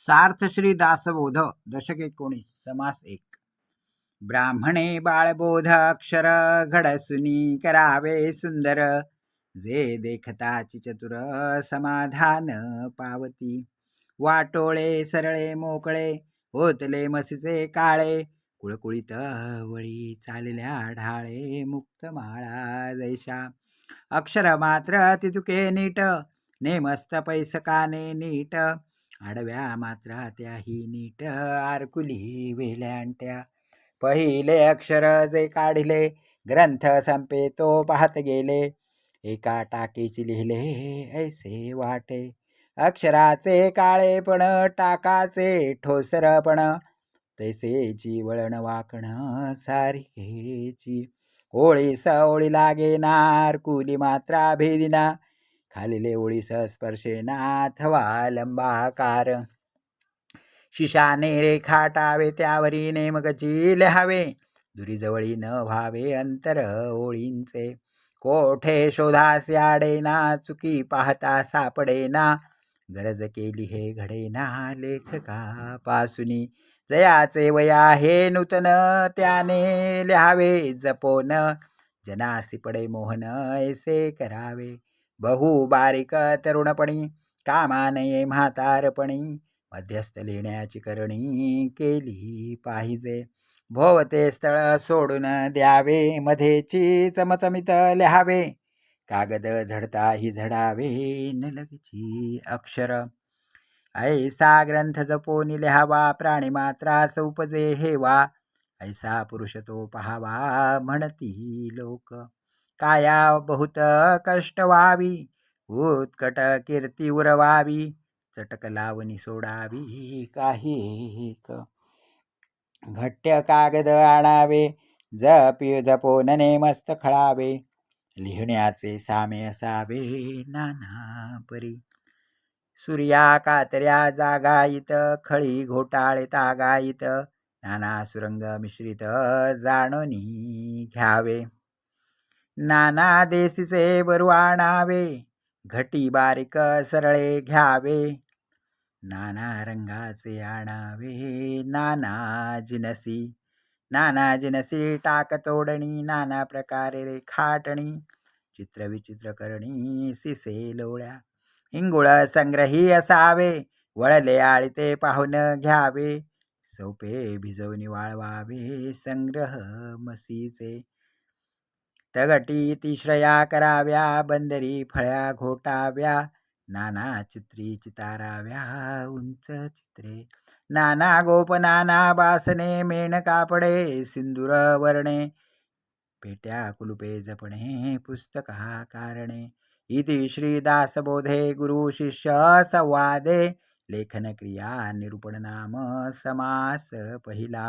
सार्थ श्री दासबोध दशक एकोणीस समास एक. ब्राह्मणे बाळबोध अक्षर घडसुनी करावे सुंदर जे देखताची चतुर समाधान पावती. वाटोळे सरळे मोकळे होतले मसीचे काळे कुळकुळीत वळी चालल्या ढाळे मुक्त माळा जैशा. अक्षर मात्र तितुके नीट नेमस्त पैसकाने नीट आडव्या मात्रा त्याही नीट आरकुली वेल्यांट्या पहिले अक्षर जे काढले ग्रंथ संपे तो पाहत गेले. एका टाकीची लिहिले ऐसे वाटे. अक्षराचे काळेपण टाकाचे ठोसरपण तैसे वळण वाकण सारखेची ओळी सवळी लागे नार कुली मात्रा भेदिना. खालिले ओळीस स्पर्शेना अथवा लंबाकार शिशाने रेखाटावे त्यावरी नेमकची लिहावे दुरीजवळी न व्हावे अंतर ओळींचे. कोठे शोधास ना चुकी पाहता सापडेना. गरज केली हे घडेना लेखका पासुनी जयाचे वया हे नूतन त्याने लिहावे जपोन जनासी पडे मोहन ऐसे करावे. बहु बारीक तरुणपणी कामानये म्हातारपणी मध्यस्थ लिहिण्याची करणी केली पाहिजे. भोवते स्थळ सोडून द्यावे मध्येची चमचमित लिहावे. कागद झडता ही झडावे नलगची अक्षर. ऐसा ग्रंथ जपोनी लिहावा प्राणी मात्रास उपजे हेवा. ऐसा पुरुष तो पहावा म्हणती लोक. काया बहुत कष्ट व्हावी उत्कट कीर्ती उरवावी चटक लावणी सोडावी काही घट्ट कागद आणावे जपी जपोनने मस्त खळावे लिहिण्याचे सामे असावे नाना परी सूर्या कातऱ्या जागाईत खळी घोटाळे तागाईत नाना सुरंग मिश्रित जाणोनी घ्यावे. नाना देसीचे बरू आणावे घटी बारीक सरळे घ्यावे. नाना रंगाचे आणावे नाना जिनसी नाना जिनसी टाकतोडणी नाना प्रकारे रेखाटणी चित्रविचित्र करणी सिसे लोळ्या हिंगुळ संग्रही असावे वळले आळते पाहून घ्यावे सोपे भिजवणी वाळवावे संग्रह मसीचे तगटी तिश्रया कराव्या बंदरी फळ्या घोटाव्या नाना चित्री चिताराव्या उंच चित्रे नाना गोप नाना बासने मेण कापडे सिंदूर वर्णे पेट्या कुलुपे जपणे पुस्तका कारणे इति श्रीदासबोधे गुरुशिष्य संवादे लेखनक्रिया निरूपण नाम समास पहिला